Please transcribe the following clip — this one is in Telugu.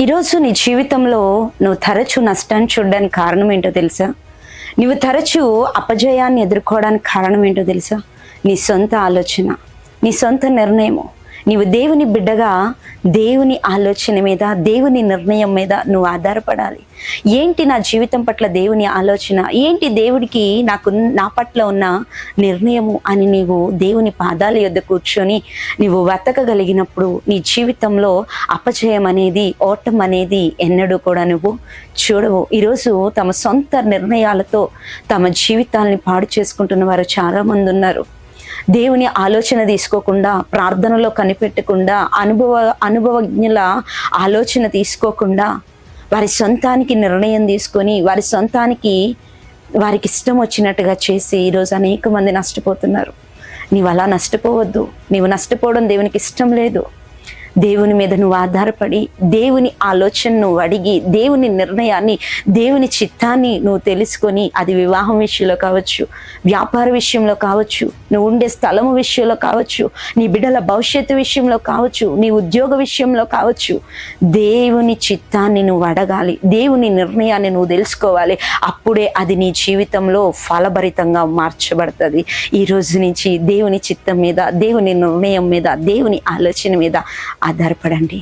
ఈరోజు నీ జీవితంలో నువ్వు తరచు నష్టాన్ని చూడడానికి కారణం ఏంటో తెలుసా? నువ్వు తరచు అపజయాన్ని ఎదుర్కోవడానికి కారణం ఏంటో తెలుసా? నీ సొంత ఆలోచన నీ సొంత నిర్ణయము. నీవు దేవుని బిడ్డగా దేవుని ఆలోచన మీద దేవుని నిర్ణయం మీద నువ్వు ఆధారపడాలి. ఏంటి నా జీవితం పట్ల దేవుని ఆలోచన? ఏంటి దేవుడికి నాకు నా పట్ల ఉన్న నిర్ణయము అని నీవు దేవుని పాదాల యొద్ద కూర్చొని నీవు వెతకగలిగినప్పుడు నీ జీవితంలో అపజయం అనేది ఓటం అనేది ఎన్నడూ కూడా నువ్వు చూడవు. ఈరోజు తమ సొంత నిర్ణయాలతో తమ జీవితాల్ని పాడు చేసుకుంటున్న వారు చాలామంది ఉన్నారు. దేవుని ఆలోచన తీసుకోకుండా ప్రార్థనలో కనిపెట్టకుండా అనుభవ అనుభవజ్ఞుల ఆలోచన తీసుకోకుండా వారి సొంతానికి నిర్ణయం తీసుకొని వారి సొంతానికి వారికి ఇష్టం వచ్చినట్టుగా చేసి ఈరోజు అనేక మంది నష్టపోతున్నారు. నీవు అలా నష్టపోవద్దు. నీవు నష్టపోవడం దేవునికి ఇష్టం లేదు. దేవుని మీద నువ్వు ఆధారపడి దేవుని ఆలోచన నువ్వు అడిగి దేవుని నిర్ణయాన్ని దేవుని చిత్తాన్ని నువ్వు తెలుసుకొని అది వివాహం విషయంలో కావచ్చు వ్యాపార విషయంలో కావచ్చు నువ్వు ఉండే స్థలము విషయంలో కావచ్చు నీ బిడ్డల భవిష్యత్తు విషయంలో కావచ్చు నీ ఉద్యోగ విషయంలో కావచ్చు దేవుని చిత్తాన్ని నువ్వు అడగాలి దేవుని నిర్ణయాన్ని నువ్వు తెలుసుకోవాలి. అప్పుడే అది నీ జీవితంలో ఫలభరితంగా మార్చబడుతుంది. ఈ రోజు నుంచి దేవుని చిత్తం మీద దేవుని నిర్ణయం మీద దేవుని ఆలోచన మీద ఆధారపడండి.